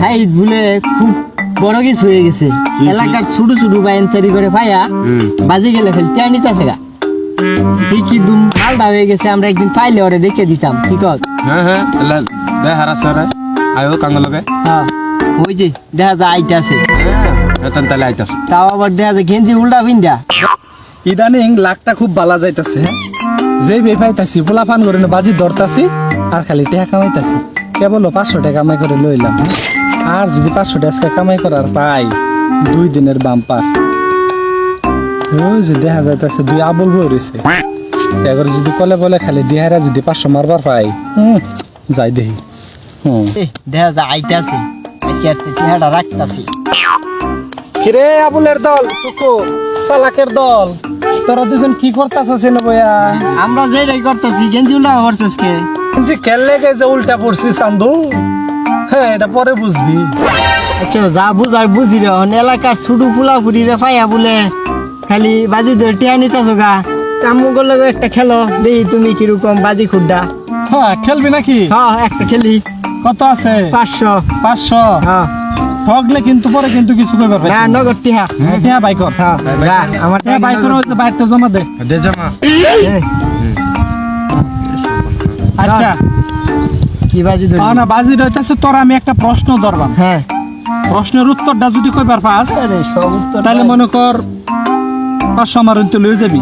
সাইদ ভুলে খুব বড় কিছু হয়ে গেছে। এলাকার ছোট ছোট বাইনচারি করে পাইয়া বাজি গেলে ফেলতে আনিতেছে গা। কি দুম মালটা হয়ে গেছে আমরা একদিন পাইলে ওরে দেখে দিতাম ঠিক আছে হ্যাঁ হ্যাঁ দে হারা সরে আয়ো কাঙ্গ লগে হ্যাঁ ওই যে দেখা যায় আইতাছে হ্যাঁ এতন তালে আইতাছ তাও আবার দেখা যায় গেঞ্জি উল্টা ভিন্দা ইদানিং লাখটা খুব বালা যাইতাছে যে বেপাইতাছি পোলা ফান করে বাজি ধরতাছি আর খালি টাকা কামাইতাছি কেবল পাঁচশো টাকা কামাই করে লইলাম আর যদি পাঁচশো টাকা কামাই করার পাই দুই দিনের বাম্পার ওই যে দেখা যাইতাছে দুই আবল বই রয়েছে এবার যদি কলে বলে খালি দিহারা যদি পাঁচশো মারবার পাই হুম, যাই দেখি। হুম। দেখা যায় আইতাছে আজকে আর চেহারা রাখতাছি। কিরে আবুলের দল টুকু সালাকের দল তোরা দুজন কি করতাছিস না বয়া? আমরা যেটাই করতেছি গেঞ্জি উল্টা করছিস কে যে খেললে যে উল্টা পড়ছিস চান্দু? হ্যাঁ এটা পরে বুঝবি। আচ্ছা যা বুঝার বুঝি রে এলাকার ছুটু ফুলা ফুরি রে পাইয়া বলে। খালি বাজি ধরে টিয়া নিতেছো গা। কামু করলে একটা খেলো দেখি তুমি কীরকম বাজি খুড্ডা। হ্যাঁ খেলবি নাকি? হ্যাঁ একটা খেলি। কত আছে? পাঁচশো। পাঁচশো? হ্যাঁ। ঠগলে কিন্তু পরে কিন্তু কিছু কইবার পাই না নগদ টিহা। হ্যাঁ বাই কর। হ্যাঁ আমার হ্যাঁ বাই কর বাইরটা জমা দে। দে জমা। হ্যাঁ, আচ্ছা। কি বাজি ধরি না তোর আমি একটা প্রশ্ন ধরবাম। হ্যাঁ। প্রশ্নের উত্তরটা যদি কইবার পাস তাহলে মনে কর পাঁচশো আমার তো লয়ে যাবি।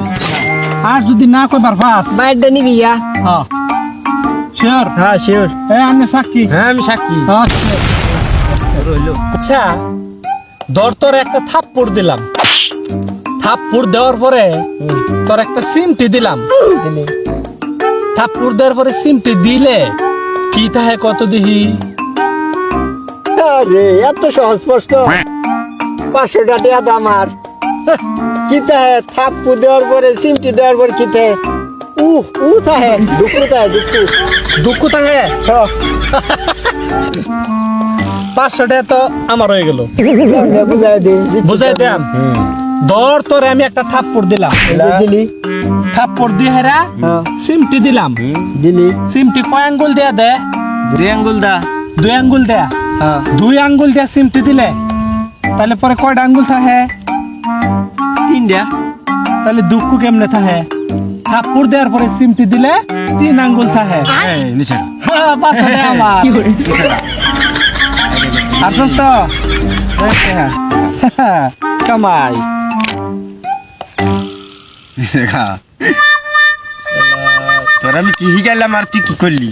আর যদি না কইবার পাস বাইরটা নিবি ইয়া। হ্যাঁ। শিওর? হ্যাঁ শিওর। আনে সাক্ষী। হ্যাঁ আমি সাক্ষী। আচ্ছা। আচ্ছা ধর তোর একটা থাপ্পড় দিলাম। থাপ্পড় দেওয়ার পরে তোর একটা সিমটি দিলাম। দিলি থাপ্পড় দেওয়ার পরে সিমটি দিলে কি তাহে কত দিহি? আরে এত সহজ প্রশ্ন। পাঁচশো টাকা দাম আর কি তাহে? থাপ্পু দেওয়ার পরে সিমটি দেওয়ার পরে কি তাহে? উ উ তাহে। দুপুর তাহে দুপুর। দুঃখ তাহে? পাঁচশো টাকা তো আমার হয়ে গেল। বুঝাই দিই বুঝাই দাম ধর তোরে আমি একটা থাপ্পড় দিলাম। দিলি থাপ্পড় দিয়ে হেরা হ্যাঁ। সিমটি দিলাম। দিলি? সিমটি কয় আঙ্গুল দেয়া দে? দুই আঙ্গুল দা। দুই আঙ্গুল দেয়া। হ্যাঁ। দুই আঙ্গুল দিয়ে সিমটি দিলে তাহলে পরে কয়টা আঙ্গুল থাকে? তিনটা তাহলে দুঃখ কেমনে থাকে? থাপ্পড় দেওয়ার পরে সিমটি দিলে তিন আঙ্গুল থাকে। এই নিচে। হ্যাঁ, পাঁচশো টাকা আমার। তোর আমি কি শিকাইলাম আর তুই কি করলি?